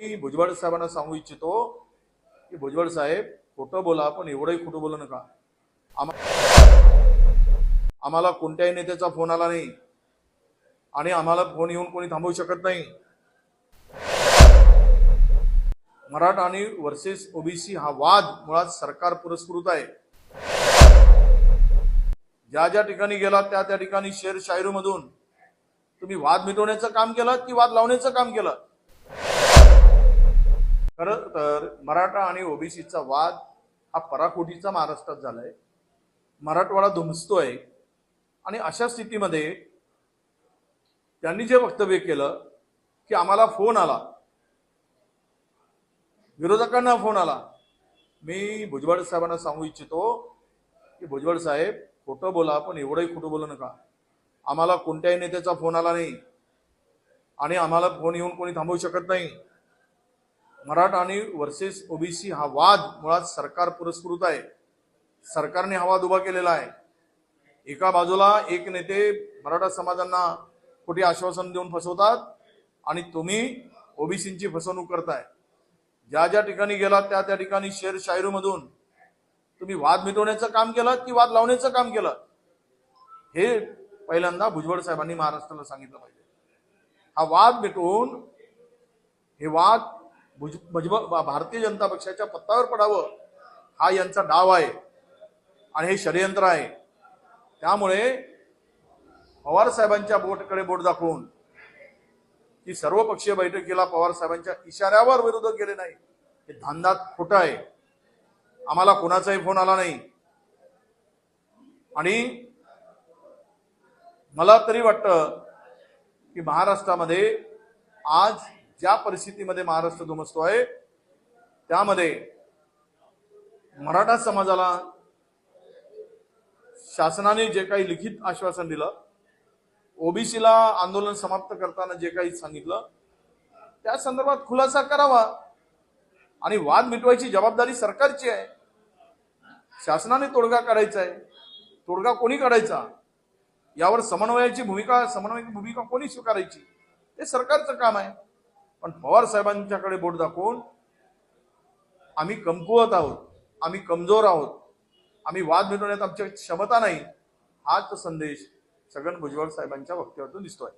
मी भुजबळ साहेबांना सांगू इच्छितो की भुजबळ साहेब खोटं बोला पण एवढंही खोटं बोलू नका. आम्हाला कोणत्याही नेत्याचा फोन आला नाही. आणि आम्हाला फोन येऊन कोणी थांबवू शकत नाही. मराठा आणि वर्सेस ओबीसी हा वाद मुळात सरकार पुरस्कृत आहे. ज्या ज्या ठिकाणी गेला त्या त्या ठिकाणी शेर शायरीमधून तुम्ही वाद मिटवण्याचं काम केलं की वाद लावण्याचं काम केलं? मराठा आणि ओबीसीचा वाद हा पराकोटीचा महाराष्ट्रात झालाय. मराठवाडा धुमसतोय. आणि अशा स्थितीमध्ये त्यांनी जे वक्तव्य केलं की आम्हाला फोन आला. विरोधकांना फोन आला. मी भुजबळ साहेबांना सांगू इच्छितो की भुजबळ साहेब खोटं बोला पण एवढंही खोटं बोलू नका. आम्हाला कोणत्याही नेत्याचा फोन आला नाही. आणि आम्हाला फोन येऊन कोणी थांबवू शकत नाही. मराठा आणि वर्सेस ओबीसी हा वाद मुळात सरकार पुरस्कृत आहे. सरकारने हा वाद उभा केलेला आहे. एका बाजूला एक नेते मराठा समाजांना खोटी आश्वासन देऊन फसवतात आणि तुम्ही ओबीसींची फसवणूक करताय. ज्या ज्या ठिकाणी गेलात त्या त्या ठिकाणी शेर शायरीमधून तुम्ही वाद मिटवण्याचं काम केलं की वाद लावण्याचं काम केलं? हे पहिल्यांदा भुजबळ साहेबांनी महाराष्ट्राला सांगितलं पाहिजे. हा वाद मिटवून हे वाद भुज म्हणजे भारतीय जनता पक्षाच्या पत्तावर पडावं हा यांचा डाव आहे. आणि हे षडयंत्र आहे. त्यामुळे पवार साहेबांच्या बोटकडे बोट दाखवून की सर्वपक्षीय बैठकीला पवार साहेबांच्या इशाऱ्यावर विरोधक गेले नाही. हे धांदात खोटं आहे. आम्हाला कोणाचाही फोन आला नाही. आणि मला तरी वाटतं की महाराष्ट्रामध्ये आज ज्या परिस्थितीमध्ये महाराष्ट्र धुमसतोय त्यामध्ये मराठा समाजाला शासनाने जे काही लिखित आश्वासन दिलं ओबीसीला आंदोलन समाप्त करताना जे काही सांगितलं त्या संदर्भात खुलासा करावा आणि वाद मिटवायची जबाबदारी सरकारची आहे. शासनाने तोडगा काढायचा आहे. तोडगा कोणी काढायचा? यावर समन्वयाची भूमिका समन्वयाची भूमिका कोणी स्वीकारायची? हे सरकारचं काम आहे. पण पवार साहेबांच्याकडे बोट दाखवून आम्ही कमकुवत आहोत आम्ही कमजोर आहोत आम्ही वाद मिटवण्यात आमची क्षमता नाही हाच संदेश छगन भुजबळ साहेबांच्या वक्तव्यातून दिसतोय.